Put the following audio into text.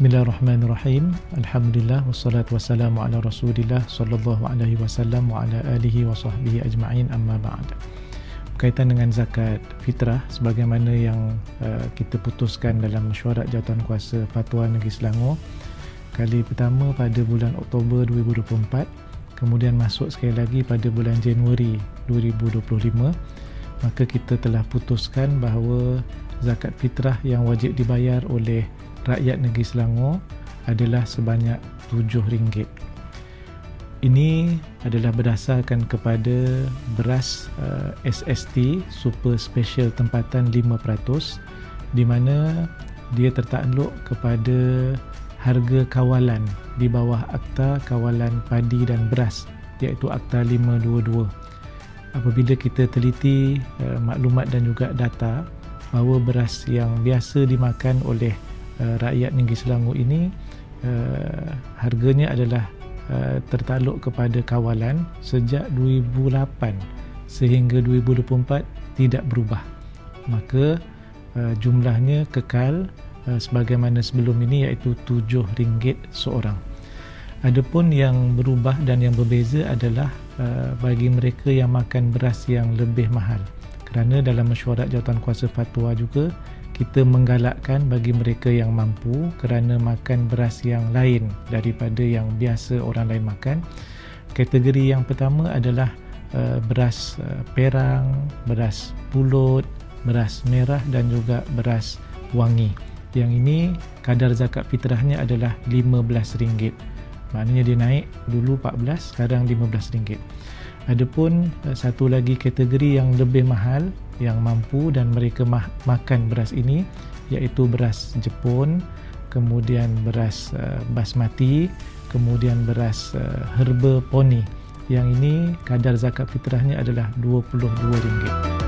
Bismillahirrahmanirrahim. Alhamdulillah wassalatu wassalamu ala Rasulillah sallallahu alaihi wasallam wa ala alihi wa sahbihi ajma'in amma ba'd. Berkaitan dengan zakat fitrah sebagaimana yang uh, kita putuskan dalam mesyuarat jawatan kuasa Fatwa Negeri Selangor kali pertama pada bulan Oktober 2024 kemudian masuk sekali lagi pada bulan Januari 2025 maka kita telah putuskan bahawa zakat fitrah yang wajib dibayar oleh rakyat negeri Selangor adalah sebanyak RM7. Ini adalah berdasarkan kepada beras uh, SST Super Special Tempatan 5% di mana dia tertakluk kepada harga kawalan di bawah Akta Kawalan Padi dan Beras iaitu Akta 522. Apabila kita teliti uh, maklumat dan juga data bahawa beras yang biasa dimakan oleh Uh, rakyat negeri Selangor ini uh, harganya adalah uh, tertakluk kepada kawalan sejak 2008 sehingga 2024 tidak berubah. Maka uh, jumlahnya kekal uh, sebagaimana sebelum ini iaitu RM7 seorang. Adapun yang berubah dan yang berbeza adalah uh, bagi mereka yang makan beras yang lebih mahal. Kerana dalam mesyuarat jawatan kuasa fatwa juga kita menggalakkan bagi mereka yang mampu kerana makan beras yang lain daripada yang biasa orang lain makan. Kategori yang pertama adalah uh, beras uh, perang, beras pulut, beras merah dan juga beras wangi. Yang ini kadar zakat fitrahnya adalah RM15. Maknanya dia naik dulu 14, sekarang RM15. Adapun uh, satu lagi kategori yang lebih mahal yang mampu dan mereka ma- makan beras ini iaitu beras Jepun, kemudian beras uh, basmati, kemudian beras uh, herba poni. Yang ini kadar zakat fitrahnya adalah RM22.